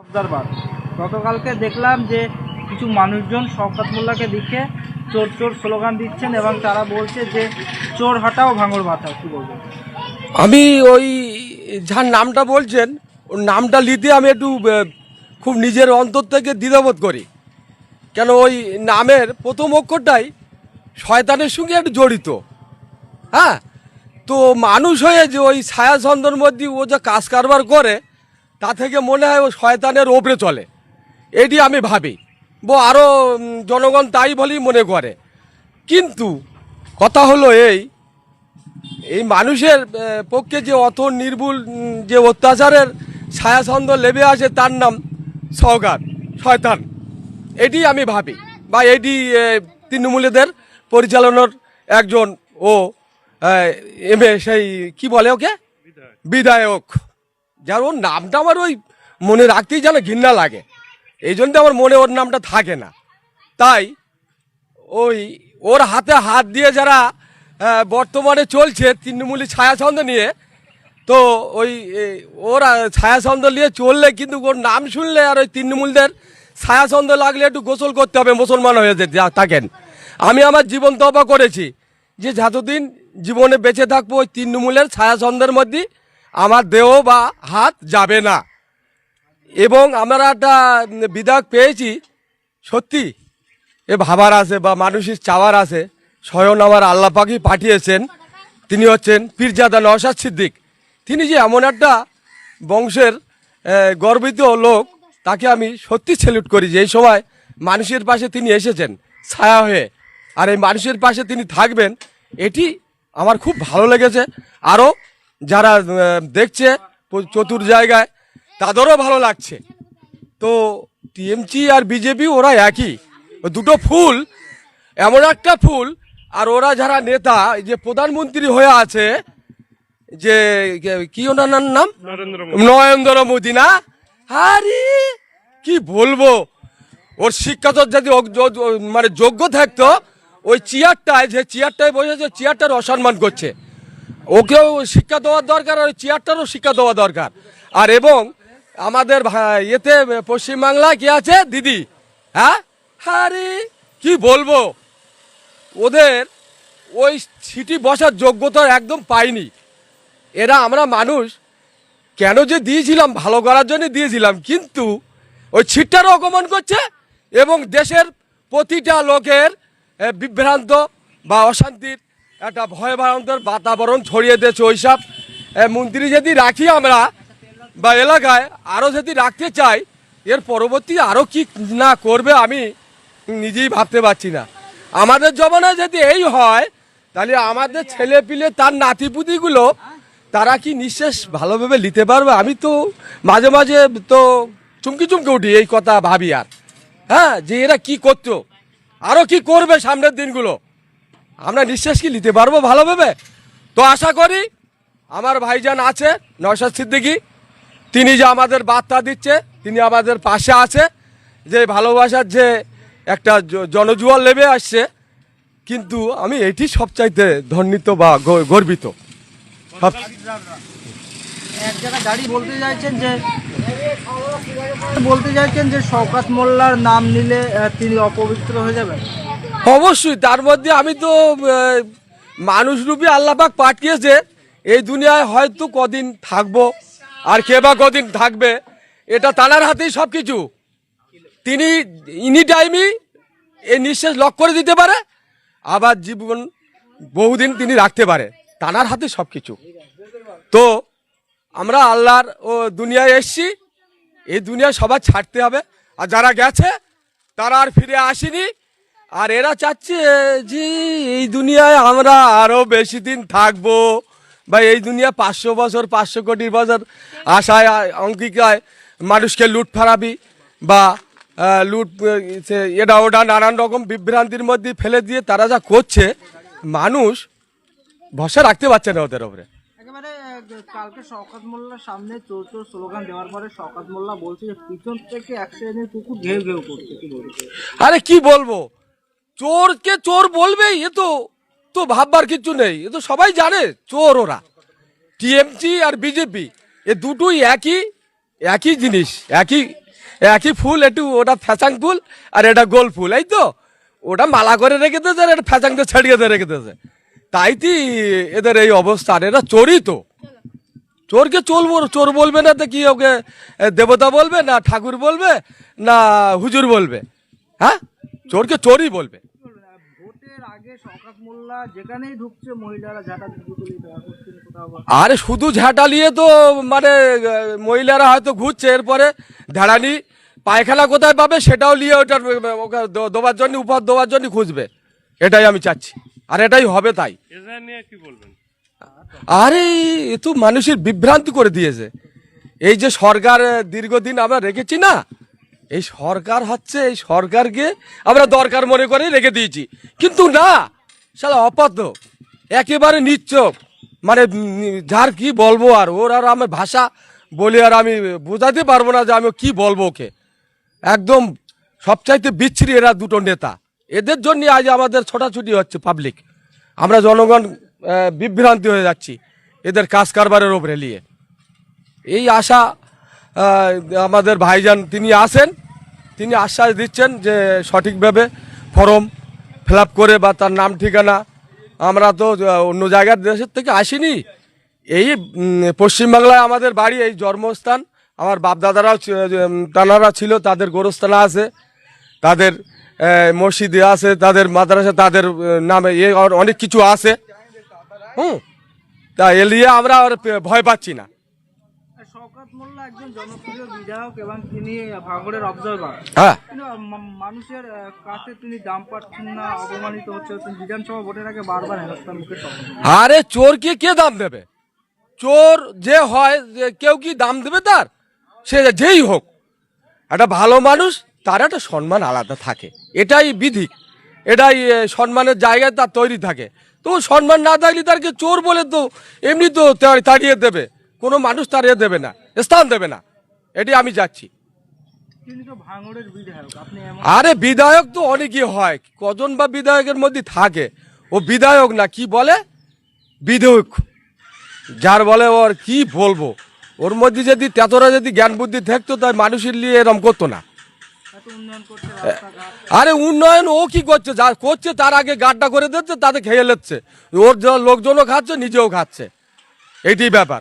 Observer. গতকালকে দেখলাম যে কিছু মানুষজন শওকত মোল্লাকে দেখে চোর চোর স্লোগান দিচ্ছেন এবং তারা বলছে যে চোর হটাও ভাঙর মাথাও কি বলবেন? আমি ওই যার নামটা বলছেন, ওর নামটা নিতে আমি একটু খুব নিজের অন্তর থেকে দ্বিধাবোধ করি। কেন ওই নামের প্রথম অক্ষরটাই শয়তানের সঙ্গে একটু জড়িত। হ্যাঁ? তো মানুষ হয়ে যে ওই ছায়া ছন্দর মধ্যে ও যে কাজ কারবার করে তা থেকে মনে হয় ও শয়তানের ওপরে চলে। এটি আমি ভাবি। বো আরও জনগণ তাই বলেই মনে করে। কিন্তু কথা হলো এই এই মানুষের পক্ষে যে অত নির্ভুল যে অত্যাচারের ছায়াছন্দ লেবে আসে তার নাম সওগাত শয়তান। এটি আমি ভাবি। বা এটি তৃণমূলীদের পরিচালনার একজন ও এম সেই কি বলে ওকে? বিধায়ক। যার ওর নামটা আমার ওই মনে রাখতেই যেন ঘৃণা লাগে। এই জন্য আমার মনে ওর নামটা থাকে না। তাই ওই ওর হাতে হাত দিয়ে যারা বর্তমানে চলছে তৃণমূলী ছায়াছন্দ নিয়ে, তো ওই ওর ছায়াছন্দ নিয়ে চললে কিন্তু ওর নাম শুনলে আর ওই তৃণমূলদের ছায়াছন্দ লাগলে একটু গোসল করতে হবে, মুসলমান হয়ে থাকেন। আমি আমার জীবন তবা করেছি যে যতদিন জীবনে বেঁচে থাকব ওই তৃণমূলের ছায়াছন্দের মধ্যে আমার দেহ বা হাত যাবে না। এবং আমরা একটা বিধায়ক পেয়েছি, সত্যি, এ ভাবার আছে বা মানুষের চাওয়ার আছে। স্বয়ং আমার আল্লাহ পাকি পাঠিয়েছেন, তিনি হচ্ছেন পীরজাদা নওশাদ সিদ্দিক। তিনি যে এমন একটা বংশের গর্বিত লোক, তাকে আমি সত্যি স্যালুট করি যে এই সময় মানুষের পাশে তিনি এসেছেন, ছায়া হয়ে। আর এই মানুষের পাশে তিনি থাকবেন, এটি আমার খুব ভালো লেগেছে। আরও যারা দেখছে চতুর জায়গায় তাদেরও ভালো লাগছে। তো টিএমসি আর বিজেপি ওরা একই। দুটো ফুল এমন একটা ফুল আর ওরা যারা নেতা যে প্রধানমন্ত্রী হয়ে আছে যে কে- ওনার নাম নরেন্দ্র মোদী। না? আরে কি বলব? ওর শিক্ষা তো যদি মানে যোগ্য থাকতো ওই চেয়ারটায় যে চেয়ারটায় বসেছে চেয়ারটার অসম্মান করছে। ওকেও শিক্ষা দেওয়ার দরকার, আর চেয়ারটারও শিক্ষা দেওয়া দরকার। আর এবং আমাদের ইয়েতে, পশ্চিমবাংলায় কি আছে, দিদি? হ্যাঁ? আরে, কি বলব? ওদের ওই সিটি বসার যোগ্যতা একদম পাইনি। এরা আমরা মানুষ, কেন যে দিয়েছিলাম, ভালো করার জন্য দিয়েছিলাম, কিন্তু ওই ছিটটারও অপমান করছে এবং দেশের প্রতিটা লোকের বিভ্রান্ত বা অশান্তির একটা ভয় ভয়ঙ্কর বাতাবরণ ছড়িয়ে দিয়েছে ওইসব। মন্ত্রী যদি রাখি আমরা, বা এলাকায় আরও যদি রাখতে চাই, এর পরবর্তী আরও কি না করবে আমি নিজেই ভাবতে পারছি না। আমাদের জমানায় যদি এই হয়, তাহলে আমাদের ছেলে পিলে তার নাতিপুতিগুলো, তারা কি নিঃশ্বাস ভালোভাবে নিতে পারবে? আমি তো মাঝে মাঝে তো চুমকি চুমকে উঠি এই কথা ভাবি আর। হ্যাঁ যে এরা কি করতো আরও কি করবে সামনের দিনগুলো? আমরা নিঃশ্বাস কি নিতে পারব ভালোভাবে? তো আশা করি আমার ভাইজান আছে, নওশাদ সিদ্দিকী। তিনি যে আমাদের বার্তা দিচ্ছে, তিনি আমাদের পাশে আছে। যে ভালোবাসার যে একটা জ- জনজুয়ার লেবে আসছে, কিন্তু আমি এটি সবচাইতে ধন্বিত বা গর্বিত। বলতে চাইছেন যে, বলতে চাইছেন যে শওকাত মোল্লার নাম নিলে তিনি অপবিত্র হয়ে যাবেন? অবশ্যই, তার মধ্যে আমি তো মানুষরূপী আল্লাপাক পাঠিয়েছে, এই দুনিয়ায় হয়তো কদিন থাকব, আর কে বা কদিন থাকবে, এটা তানার হাতেই সব কিছু তিনি এনি টাইমই এই নিঃশ্বাস লক করে দিতে পারে, আবার জীবন বহুদিন তিনি রাখতে পারে, তানার হাতে সব কিছু তো, আমরা আল্লাহর ও দুনিয়ায় এসছি, এই দুনিয়া সবার ছাড়তে হবে, আর যারা গেছে, তারা আর ফিরে আসেনি আর এরা চাচ্ছে যে এই দুনিয়ায় আমরা আরও বেশি দিন থাকব। বা এই দুনিয়া পাঁচশো বছর পাঁচশো কোটি বছর আশায় অঙ্কিকায় মানুষকে লুট ফারাবি বা লুট এটা ওটা নানান রকম বিভ্রান্তির মধ্যে ফেলে দিয়ে তারা যা করছে মানুষ ভরসা রাখতে পারছে না ওদের ওপরে কালকে শওকাত মোল্লার সামনে চোর চোর স্লোগান দেওয়ার পরে শওকাত মোল্লা বলছে যে পিছন থেকে এক শ্রেণির কুকুর ঘেউ ঘেউ করছে। আরে কি বলব? চোরকে চোর বলবে এ তো তো ভাববার কিছু নেই। এ তো সবাই জানে, চোর ওরা। টিএমসি আর বিজেপি, এ দুটোই একই একই জিনিস, একই একই ফুল, একটু ওটা ফ্যাচাং ফুল আর এটা গোল ফুল, এই তো। ওটা মালা করে রেখে দিয়েছে আর এটা দিয়ে ছাড়িয়ে দিয়ে রেখে দিয়েছে। তাই কি এদের এই অবস্থা আর এরা চোরই তো। চোরকে চলবো চোর বলবে না তো কি ওকে দেবতা বলবে না ঠাকুর বলবে না হুজুর বলবে হ্যাঁ? চোরকে চোরই বলবে। শওকত মোল্লা যেখানেই ঢুকছে মহিলারা ঝাঁটা দুপুলি দেওয়া করছেন কোথাও বা আরে শুধু ঝাঁটা নিয়ে তো মানে মহিলারা হয়তো ঘুরছে এরপরে ধাড়ানি পায়খানা কোথায় পাবে সেটাও নিয়ে ওটার দেওয়ার জন্য উপহার দেওয়ার জন্য খুঁজবে। এটাই আমি চাচ্ছি। আর এটাই হবে তাই। আরে এ তো মানুষের বিভ্রান্তি করে দিয়েছে। এই যে সরকার দীর্ঘদিন আমরা রেখেছি না এই সরকার হচ্ছে, এই সরকারকে আমরা দরকার মনে করে রেখে দিয়েছি। কিন্তু না, শালা অপাদ্য, একেবারে নিশ্চপ মানে যার কি বলব আর, ওর আর আমার ভাষা বলে আর আমি বোঝাতে পারব না যে আমি কি বলব ওকে। একদম সবচাইতে বিচ্ছিরি এরা দুটো নেতা। এদের জন্য আজ আমাদের ছোটাছুটি হচ্ছে পাবলিক আমরা জনগণ বিভ্রান্তি হয়ে যাচ্ছি এদের কাজ কারবারের ওপরে নিয়ে। এই আশা আমাদের ভাইজান তিনি আসেন, তিনি আশ্বাস দিচ্ছেন যে সঠিকভাবে ফর্ম ফিল করে বা তার নাম ঠিকানা আমরা তো অন্য জায়গার দেশের থেকে আসিনি। এই পশ্চিমবাংলায় আমাদের বাড়ি, এই জন্মস্থান, আমার বাপদাদারাও তানারা ছিল, তাদের গোরস্থানা আছে, তাদের মসজিদে আছে, তাদের মাদ্রাসা, তাদের নামে এ অনেক কিছু আছে। হুম, তা এলিয়ে আমরা আর ভয় পাচ্ছি না। মোল্লা একজন জনপ্রিয় বিধায়ক এবং তিনি ভাঙড়ের অবজারভার হ্যাঁ। কিন্তু মা- মানুষের কাছে তিনি দাম পাচ্ছেন না অপমানিত হচ্ছে বিধানসভা ভোটের আগে বারবার হেনস্থার মুখে আরে চোরকে কে দাম দেবে? চোর যে হয় কেউ কি দাম দেবে তার? সে যেই হোক। একটা ভালো মানুষ তার একটা সম্মান আলাদা থাকে। এটাই বিধি। এটাই সম্মানের জায়গায় তার তৈরি থাকে। তো সম্মান না থাকলে তারকে চোর বলে তো এমনি তো তাড়িয়ে দেবে? কোনো মানুষ তাড়িয়ে দেবে না। স্থান দেবে না। এটি আমি যাচ্ছি। আরে বিধায়ক তো অনেকই হয়। কজন বা বিধায়কের মধ্যে থাকে। ও বিধায়ক না কি বলে? বিধায়ক। যার বলে ওর কি বলব? ওর মধ্যে যদি তেতরা যদি জ্ঞান বুদ্ধি থাকতো তাই মানুষের নিয়ে এরম করতো না। আরে উন্নয়ন ও কি করছে? যা করছে তার আগে গাড্ডা করে দিচ্ছে তাতে খেয়ে নিচ্ছে ওর যা লোকজনও খাচ্ছে নিজেও খাচ্ছে। এইটাই ব্যাপার।